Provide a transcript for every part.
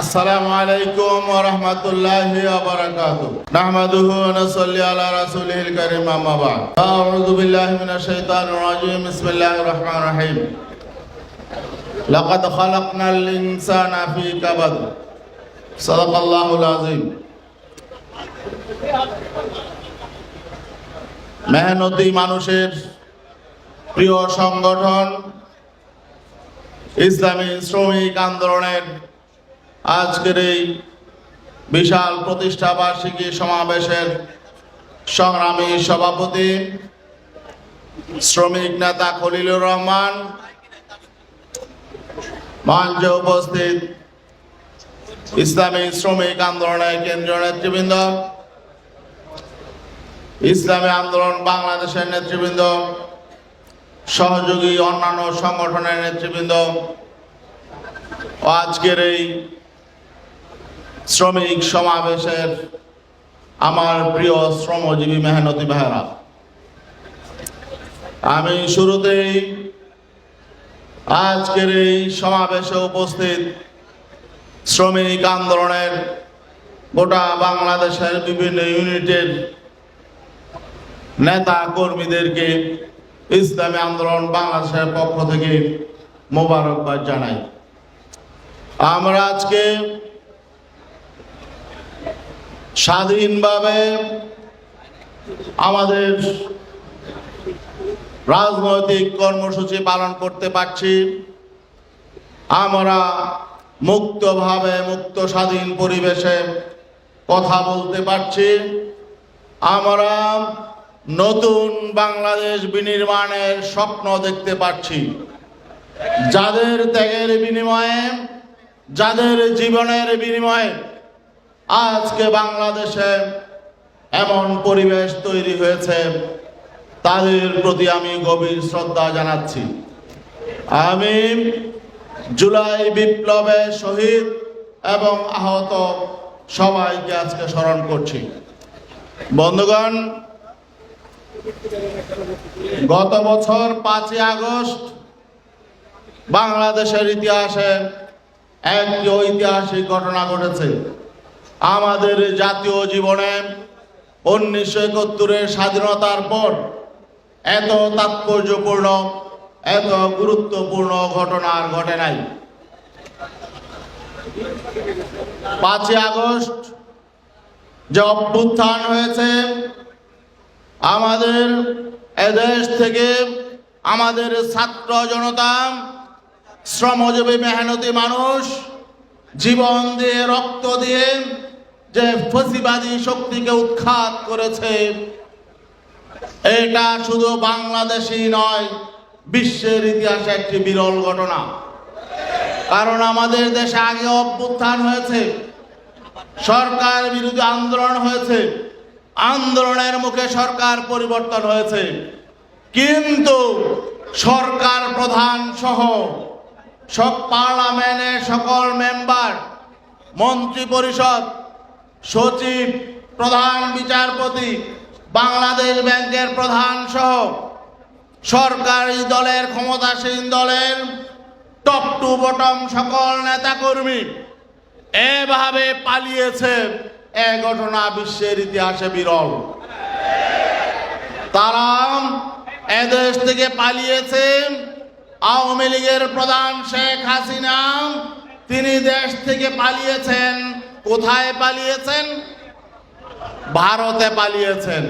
আসসালামু আলাইকুম ওয়া রাহমাতুল্লাহি ওয়া বারাকাতুহু। নাহমাদুহু ওয়া আলা রাসূলিল কারীম, আম্মা বাদ। আউযু বিল্লাহি মিনাশ শাইতানির রাজীম। বিসমিল্লাহির রাহমানির রাহিম। লাকাদ খালাকনাল ইনসানা কাবাদ। সাদাকাল্লাহুল আযীম। মেহনতি মানুষের প্রিয় সংগঠন, ইসলামী শ্রমিক আন্দোলনের আজকের এই বিশাল প্রতিষ্ঠা বার্ষিকী সমাবেশের সংগ্রামী সভাপতি শ্রমিক নেতা খলিলুর রহমান মঞ্চে উপস্থিত ইসলামী শ্রমিক আন্দোলনের কেন্দ্রীয় নেতৃবৃন্দ, ইসলামী আন্দোলন বাংলাদেশের নেতৃবৃন্দ, সহযোগী অন্যান্য সংগঠনের নেতৃবৃন্দ আজকের এই শ্রমিক সমাবেশের আমার প্রিয় শ্রমজীবী মেহনতি ভাইরা আমি শুরুতেই আজকের এই সমাবেশে উপস্থিত শ্রমিক আন্দোলনের গোটা বাংলাদেশের বিভিন্ন ইউনিটের নেতা কর্মীদেরকে ইসলামী আন্দোলন বাংলাদেশের পক্ষ থেকে মোবারকবাদ জানাই। আমরা আজকে স্বাধীনভাবে আমাদের রাজনৈতিক কর্মসূচি পালন করতে পারছি। আমরা মুক্তভাবে, মুক্ত স্বাধীন পরিবেশে কথা বলতে পারছি। আমরা নতুন বাংলাদেশ বিনির্মাণের স্বপ্ন দেখতে পাচ্ছি যাদের ত্যাগের বিনিময়ে, যাদের জীবনের বিনিময়ে আজকে বাংলাদেশে এমন পরিবেশ তৈরি হয়েছে, তাদের প্রতি আমি গভীর শ্রদ্ধা জানাচ্ছি। আমি জুলাই বিপ্লবে শহীদ এবং আহত সবাইকে আজকে স্মরণ করছি। বন্ধুগণ, গত বছর পাঁচই আগস্ট বাংলাদেশের ইতিহাসে একটি ঐতিহাসিক ঘটনা ঘটেছে। আমাদের জাতীয় জীবনে উনিশশো একাত্তরের স্বাধীনতার পর এত তাৎপর্যপূর্ণ, এত গুরুত্বপূর্ণ ঘটনা আর ঘটে নাই। পাঁচই আগস্ট যে অভ্যুত্থান হয়েছে, আমাদের এদেশ থেকে আমাদের ছাত্র জনতা, শ্রমজীবী মেহনতি মানুষ জীবন দিয়ে রক্ত দিয়ে যে ফসিবাদী শক্তিকে উৎখাত করেছে, এটা শুধু বাংলাদেশই নয়, বিশ্বের ইতিহাসে একটি বিরল ঘটনা। কারণ আমাদের দেশে আগে অভ্যুত্থান হয়েছে, সরকার বিরোধী আন্দোলন হয়েছে, আন্দোলনের মুখে সরকার পরিবর্তন হয়েছে। কিন্তু সরকার প্রধান সহ সব পার্লামেন্টের সকল মেম্বার মন্ত্রী পরিষদ সচিব, প্রধান বিচারপতি, বাংলাদেশ ব্যাংকের প্রধান সহ সরকারি দলের ক্ষমতাসীন দলের টপ টু বটম সকল নেতাকর্মী এভাবে পালিয়েছে এ ঘটনা বিশ্বের ইতিহাসে বিরল। তারা এদেশ থেকে পালিয়েছে। আওয়ামী লীগের প্রধান শেখ হাসিনা, তিনি দেশ থেকে পালিয়েছেন কোথায় পালিয়েছেন? ভারতে পালিয়েছেন।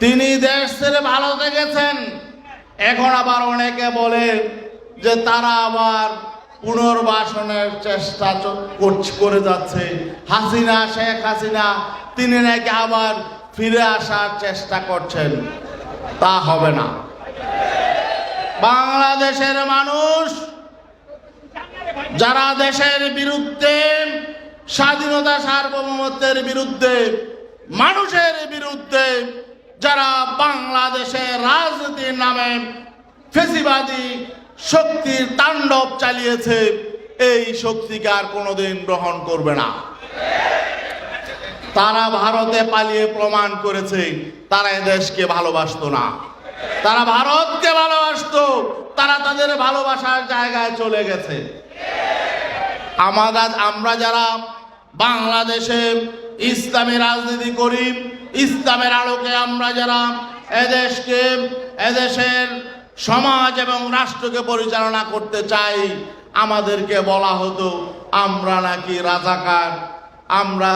তিনি দেশ ছেড়ে ভারতে গেছেন। এখন আবার অনেকে বলে যে তারা আবার পুনর্বাসনের চেষ্টা করে যাচ্ছে। হাসিনা, শেখ হাসিনা, তিনি নাকি আবার ফিরে আসার চেষ্টা করছেন। তা হবে না। বাংলাদেশের মানুষ যারা দেশের বিরুদ্ধে স্বাধীনতা সার্বভৌমত্বের বিরুদ্ধে, মানুষের বিরুদ্ধে, যারা বাংলাদেশে রাজনীতির নামে ফেসিবাদী শক্তির তাণ্ডব চালিয়েছে, এই শক্তিকে আর কোনোদিন গ্রহণ করবে না। তারা ভারতে পালিয়ে প্রমাণ করেছে, তারা দেশকে ভালোবাসতো না। তারা ভারতকে ভালোবাসতো, তারা তাদের ভালোবাসার জায়গায় চলে গেছে। আমাদের আমরা যারা বাংলাদেশে ইসলামী রাজনীতি করি, ইসলামের আলোকে আমরা যারা এদেশকে, এদেশের সমাজ এবং রাষ্ট্রকে পরিচালনা করতে চাই, আমাদেরকে বলা হতো, আমরা নাকি রাজাকার, আমরা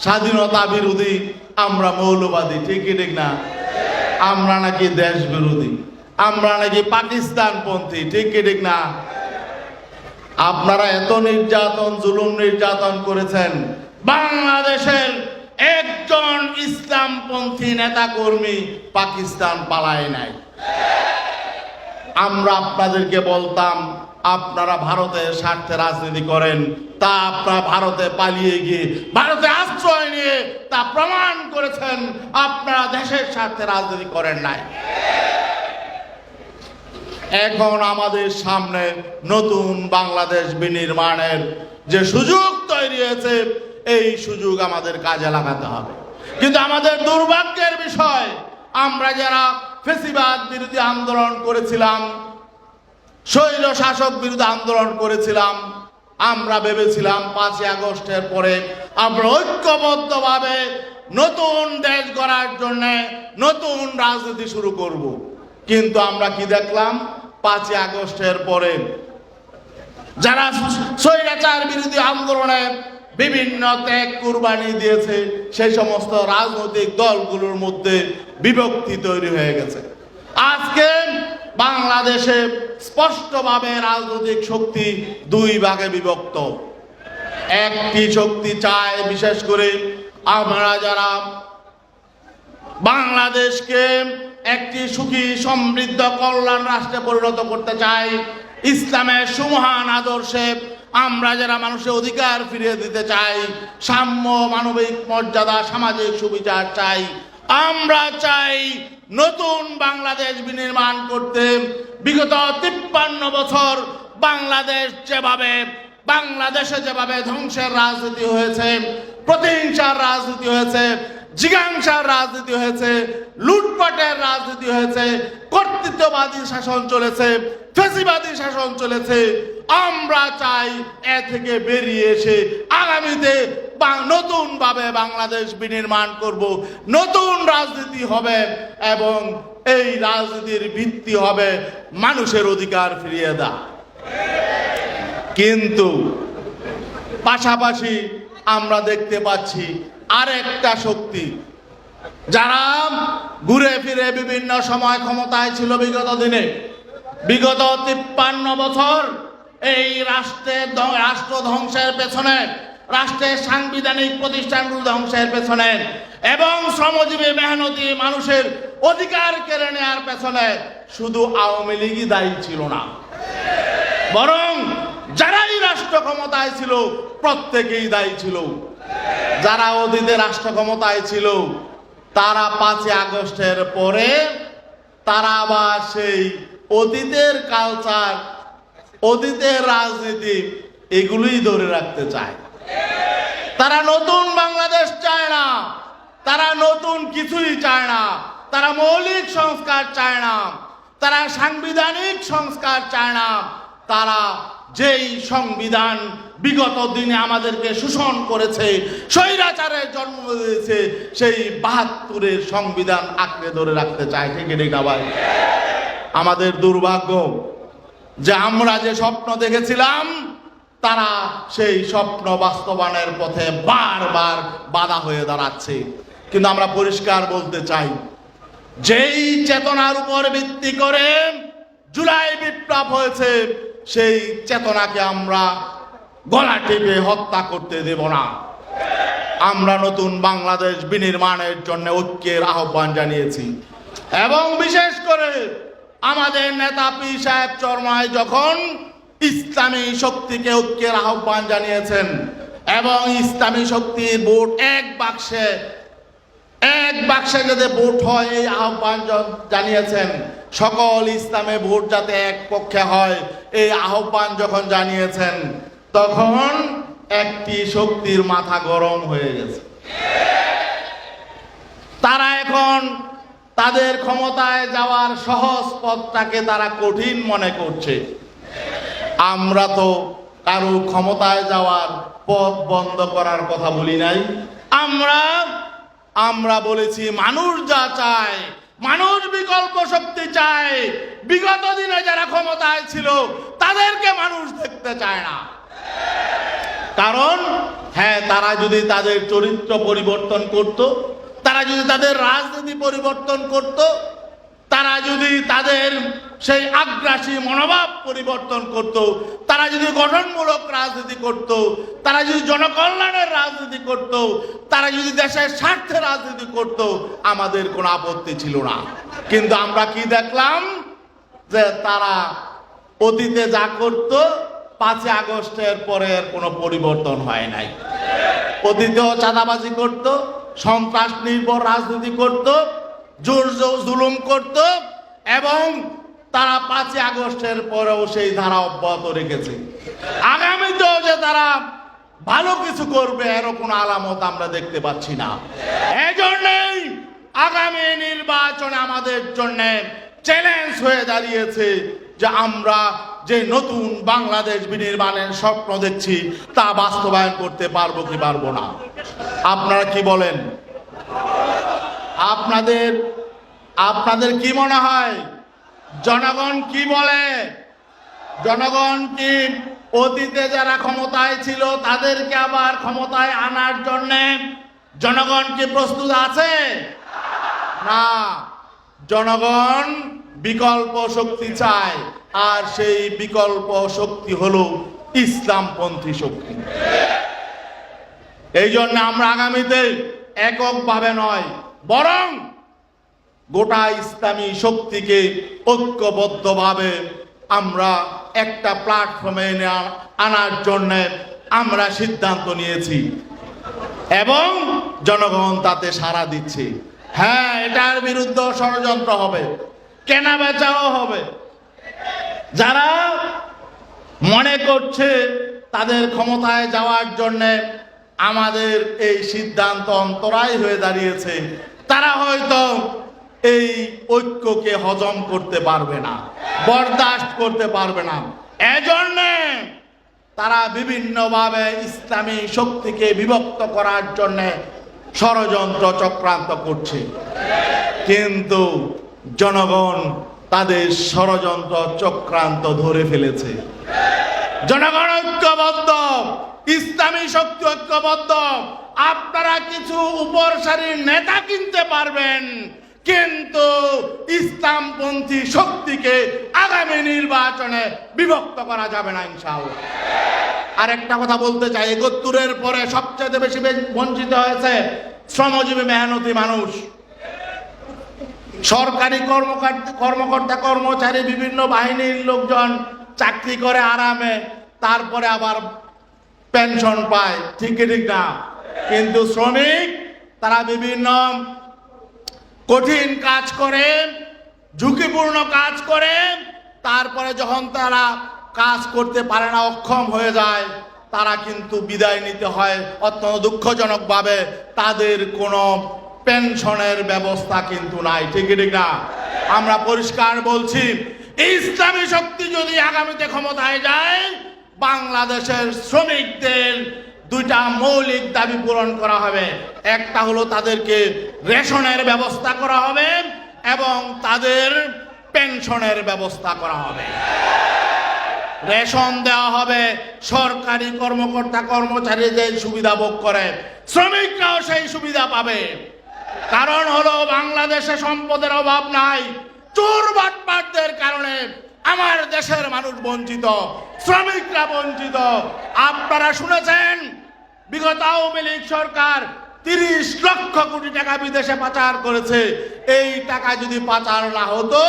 স্বাধীনতা বিরোধী, আমরা মৌলবাদী। ঠিকই ঠিক না? আমরা নাকি দেশ বিরোধী আমরা নাকি পাকিস্তানপন্থী। ঠিক কি, ঠিক না? আপনারা এত নির্যাতন, জুলুম নির্যাতন করেছেন। বাংলাদেশের একজন ইসলামপন্থী নেতা কর্মী পাকিস্তান পালায় নাই। আমরা আপনাদেরকে বলতাম, আপনারা ভারতের স্বার্থে রাজনীতি করেন, তা আপনারা ভারতে পালিয়ে গিয়ে, ভারতে আশ্রয় নিয়ে তা প্রমাণ করেছেন, আপনারা দেশের স্বার্থে রাজনীতি করেন নাই। এখন আমাদের সামনে নতুন বাংলাদেশ বিনির্মাণের যে সুযোগ তৈরি হয়েছে, এই সুযোগ আমাদের কাজে লাগাতে হবে। কিন্তু আমাদের দুর্ভাগ্যের বিষয়, আমরা যারা ফেসিবাদ বিরোধী আন্দোলন করেছিলাম শৈল শাসক বিরুদ্ধে আন্দোলন করেছিলাম, আমরা ভেবেছিলাম পাঁচই আগস্টের পরে আমরা ঐক্যবদ্ধভাবে নতুন দেশ গড়ার জন্য নতুন রাজনীতি শুরু করব। কিন্তু আমরা কি দেখলাম? পাঁচই আগস্টের পরে যারা স্বৈরাচার বিরোধী আন্দোলনে বিভিন্ন ত্যাগ কুরবানি দিয়েছে, সেই সমস্ত রাজনৈতিক দলগুলোর মধ্যে বিভক্তি তৈরি হয়ে গেছে। আজকে বাংলাদেশে স্পষ্টভাবে রাজনৈতিক শক্তি দুই ভাগে বিভক্ত। একটি শক্তি চায়, বিশেষ করে আমরা যারা বাংলাদেশকে একটি সুখী, সমৃদ্ধ, কল্যাণ রাষ্ট্রে পরিণত করতে চাই। ইসলামের সুমহান আদর্শে আমরা যারা মানুষের অধিকার ফিরিয়ে দিতে চাই, সাম্য, মানবিক মর্যাদা, সামাজিক সুবিচার চাই। আমরা চাই নতুন বাংলাদেশ বিনির্মাণ করতে। বিগত তিপ্পান্ন বছর বাংলাদেশ যেভাবে, বাংলাদেশে যেভাবে ধ্বংসের রাজনীতি হয়েছে, প্রতিহিংসার রাজনীতি হয়েছে জিজ্ঞাংসার রাজনীতি হয়েছে, লুটপাটের রাজনীতি হয়েছে, কর্তৃত্ববাদী শাসন চলেছে, ফেসিবাদী শাসন চলেছে। আমরা চাই এ থেকে বেরিয়ে এসে আগামীতে বা- নতুনভাবে বাংলাদেশ বিনির্মাণ করব। নতুন রাজনীতি হবে এবং এই রাজনীতির ভিত্তি হবে মানুষের অধিকার ফিরিয়ে দেওয়া। কিন্তু পাশাপাশি আমরা দেখতে পাচ্ছি আরেকটা শক্তি। যারা ঘুরে ফিরে বিভিন্ন সময় ক্ষমতায় ছিল বিগত দিনে, বিগত তিপ্পান্ন বছর এই রাষ্ট্রের রাষ্ট্র ধ্বংসের পেছনে, রাষ্ট্রের সাংবিধানিক প্রতিষ্ঠানগুলো ধ্বংসের পেছনে এবং শ্রমজীবী, মেহনতি মানুষের অধিকার কেড়ে নেওয়ার পেছনে শুধু আওয়ামী লীগই দায়ী ছিল না। বরং যারাই রাষ্ট্র ক্ষমতায় ছিল, প্রত্যেকেই দায়ী ছিল। যারা অতীতে রাষ্ট্র ক্ষমতায় ছিল, তারা পাঁচই আগস্টের পরে তারা আবার সেই অতীতের কালচার অতীতের রাজনীতি, এগুলোই ধরে রাখতে চায়। তারা নতুন বাংলাদেশ চায় না, তারা নতুন কিছুই চায় না, তারা মৌলিক সংস্কার চায় না, তারা সাংবিধানিক সংস্কার চায় না তারা যেই সংবিধান বিগত দিনে আমাদেরকে শোষণ করেছে স্বৈরাচারের জন্ম দিয়েছে, সেই বাহাত্তরের সংবিধান আঁকড়ে ধরে রাখতে চায়, ঠিক ঠিক আবার আমাদের দুর্ভাগ্য যে আমরা যে স্বপ্ন দেখেছিলাম, তারা সেই স্বপ্ন বাস্তবায়নের পথে বারবার বাধা হয়ে দাঁড়াচ্ছে। কিন্তু আমরা পরিষ্কার বলতে চাই, যেই চেতনার উপর ভিত্তি করে জুলাই বিপ্লব হয়েছে সেই চেতনাকে আমরা গলা টিপে হত্যা করতে দেব না। আমরা নতুন বাংলাদেশ বিনির্মাণের জন্য ঐক্যের আহ্বান জানিয়েছি। এবং বিশেষ করে আমাদের নেতা পি সাহেব চরমায় যখন ইসলামী শক্তিকে ঐক্যের আহ্বান জানিয়েছেন এবং ইসলামী শক্তির ভোট এক বাক্সে এক বাক্সে যাতে ভোট হয় এই আহ্বান জানিয়েছেন। সকল ইসলামে ভোট যাতে এক পক্ষে হয়, এই আহ্বান যখন জানিয়েছেন, তখন একটি শক্তির মাথা গরম হয়ে গেছে। তারা এখন তাদের ক্ষমতায় যাওয়ার সহজ পথটাকে তারা কঠিন মনে করছে। আমরা তো কারও ক্ষমতায় যাওয়ার পথ বন্ধ করার কথা বলি নাই। আমরা আমরা বলেছি, মানুষ যা চায়, মানুষ বিকল্প শক্তি চায়। বিগত দিনে যারা ক্ষমতায় ছিল, তাদেরকে মানুষ দেখতে চায় না। কারণ হ্যাঁ তারা যদি তাদের চরিত্র পরিবর্তন করত, তারা যদি তাদের রাজনীতি পরিবর্তন করত, তারা যদি তাদের সেই আগ্রাসী মনোভাব পরিবর্তন করত। তারা যদি গঠনমূলক রাজনীতি করত, তারা যদি জনকল্যাণের রাজনীতি করত, তারা যদি দেশের স্বার্থে রাজনীতি করত, আমাদের কোনো আপত্তি ছিল না। কিন্তু আমরা কি দেখলাম? যে তারা অতীতে যা করত, পাঁচই আগস্টের পরে কোনো পরিবর্তন হয় নাই। অতীতেও চাঁদাবাজি করত, সন্ত্রাস নির্ভর রাজনীতি করত, জোর জুলুম করত, এবং তারা পাঁচই আগস্টের পরেও সেই ধারা অব্যাহত রেখেছে। আগামীতেও যে তারা ভালো কিছু করবে, এরও কোনো আলামত আমরা দেখতে পাচ্ছি না। এজন্যই আগামী নির্বাচনে আমাদের জন্য চ্যালেঞ্জ হয়ে দাঁড়িয়েছে যে আমরা যে নতুন বাংলাদেশ বিনির্মাণের স্বপ্ন দেখছি, তা বাস্তবায়ন করতে পারব কি পারব না। আপনারা কি বলেন? আপনাদের আপনাদের কি মনে হয়? জনগণ কি বলে? জনগণ কি অতীতে যারা ক্ষমতায় ছিল, তাদেরকে আবার ক্ষমতায় আনার জন্য জনগণ কি প্রস্তুত আছে? না। জনগণ বিকল্প শক্তি চায়, আর সেই বিকল্প শক্তি হলো ইসলামপন্থী শক্তি। এই জন্য আমরা আগামীতে এককভাবে নয়, বরং গোটা ইসলামী শক্তিকে ঐক্যবদ্ধভাবে আমরা একটা প্ল্যাটফর্মে এনে আনার জন্য আমরা সিদ্ধান্ত নিয়েছি। এবং জনগণ তাতে সাড়া দিচ্ছে। হ্যাঁ এটার বিরুদ্ধে ষড়যন্ত্র হবে। কেনা বেচাও হবে। যারা মনে করছে তাদের ক্ষমতায় যাওয়ার জন্য আমাদের এই সিদ্ধান্ত অন্তরায় হয়ে দাঁড়িয়েছে, তারা হয়তো এই ঐক্যকে হজম করতে পারবে না, বরদাস্ত করতে পারবে না। এজন্যে তারা বিভিন্নভাবে ইসলামী শক্তিকে বিভক্ত করার জন্য ষড়যন্ত্র চক্রান্ত করছে। কিন্তু জনগণ তাদের ষড়যন্ত্র চক্রান্ত ধরে ফেলেছে। জনগণ ঐক্যবদ্ধ, ইসলামী শক্তি ঐক্যবদ্ধ। আপনারা কিছু উপর সারির নেতা কিনতে পারবেন কিন্তু ইসলামপন্থী শক্তিকে আগামী নির্বাচনে বিভক্ত করা যাবে না, ইনশাআল্লাহ। আর একটা কথা বলতে চাই, একত্তরের পরে সবচেয়ে বেশি বঞ্চিত হয়েছে শ্রমজীবী মেহনতি মানুষ। সরকারি কর্মকর্তা, কর্মচারী, বিভিন্ন বাহিনীর লোকজন চাকরি করে আরামে, তারপরে আবার পেনশন পায়। ঠিক ঠিক না? কিন্তু শ্রমিক, তারা বিভিন্ন কঠিন কাজ করে, ঝুঁকিপূর্ণ কাজ করে, তারপরে যখন তারা কাজ করতে পারে না, অক্ষম হয়ে যায়, তারা কিন্তু বিদায় নিতে হয় অত্যন্ত দুঃখজনকভাবে। তাদের কোনো পেনশনের ব্যবস্থা কিন্তু নাই, ঠিক ঠিক না? আমরা পরিষ্কার বলছি, ইসলামী শক্তি যদি আগামীতে ক্ষমতায় যায়, বাংলাদেশের শ্রমিকদের দুইটা মৌলিক দাবি পূরণ করা হবে। একটা হলো তাদেরকে রেশনের ব্যবস্থা করা হবে এবং তাদের পেনশনের ব্যবস্থা করা হবে। রেশন দেওয়া হবে, সরকারি কর্মকর্তা কর্মচারী যে সুবিধা ভোগ করে, শ্রমিকরাও সেই সুবিধা পাবে। কারণ হলো বাংলাদেশে সম্পদের অভাব নাই, চোর বাটপাটদের কারণে আমার দেশের মানুষ বঞ্চিত, শ্রমিকরা বঞ্চিত। আপনারা শুনেছেন, বিগত আওয়ামী লীগ সরকার তিরিশ লক্ষ কোটি টাকা বিদেশে পাচার করেছে। এই টাকা যদি পাচার না হতো,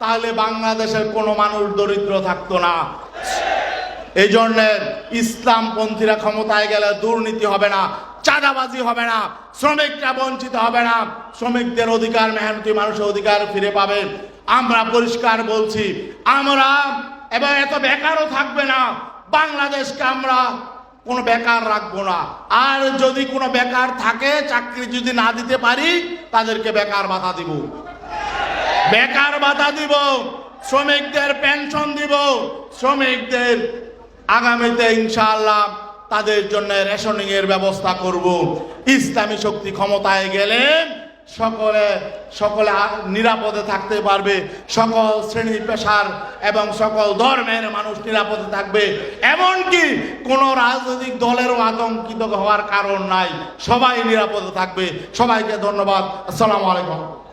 তাহলে বাংলাদেশের কোনো মানুষ দরিদ্র থাকতো না। এই জন্য ইসলামপন্থীরা ক্ষমতায় গেলে দুর্নীতি হবে না, চাঁদাবাজি হবে না, শ্রমিকরা বঞ্চিত হবে না। শ্রমিকদের অধিকার, মেহনতি মানুষের অধিকার ফিরে পাবে। আমরা পরিষ্কার বলছি, আমরা, এবার এত বেকারও থাকবে না, বাংলাদেশকে আমরা কোনো বেকার রাখব না। আর যদি কোনো বেকার থাকে, চাকরি যদি না দিতে পারি, তাদেরকে বেকার ভাতা দিব। বেকার ভাতা দিব, শ্রমিকদের পেনশন দিব, শ্রমিকদের আগামীতে ইনশাআল্লাহ তাদের জন্য রেশনিং এর ব্যবস্থা করব। ইসলামী শক্তি ক্ষমতায় গেলে সকলে সকলে নিরাপদে থাকতে পারবে। সকল শ্রেণি পেশার এবং সকল ধর্মের মানুষ নিরাপদে থাকবে। এমনকি কোনো রাজনৈতিক দলেরও আতঙ্কিত হওয়ার কারণ নাই। সবাই নিরাপদে থাকবে। সবাইকে ধন্যবাদ। আসসালামু আলাইকুম।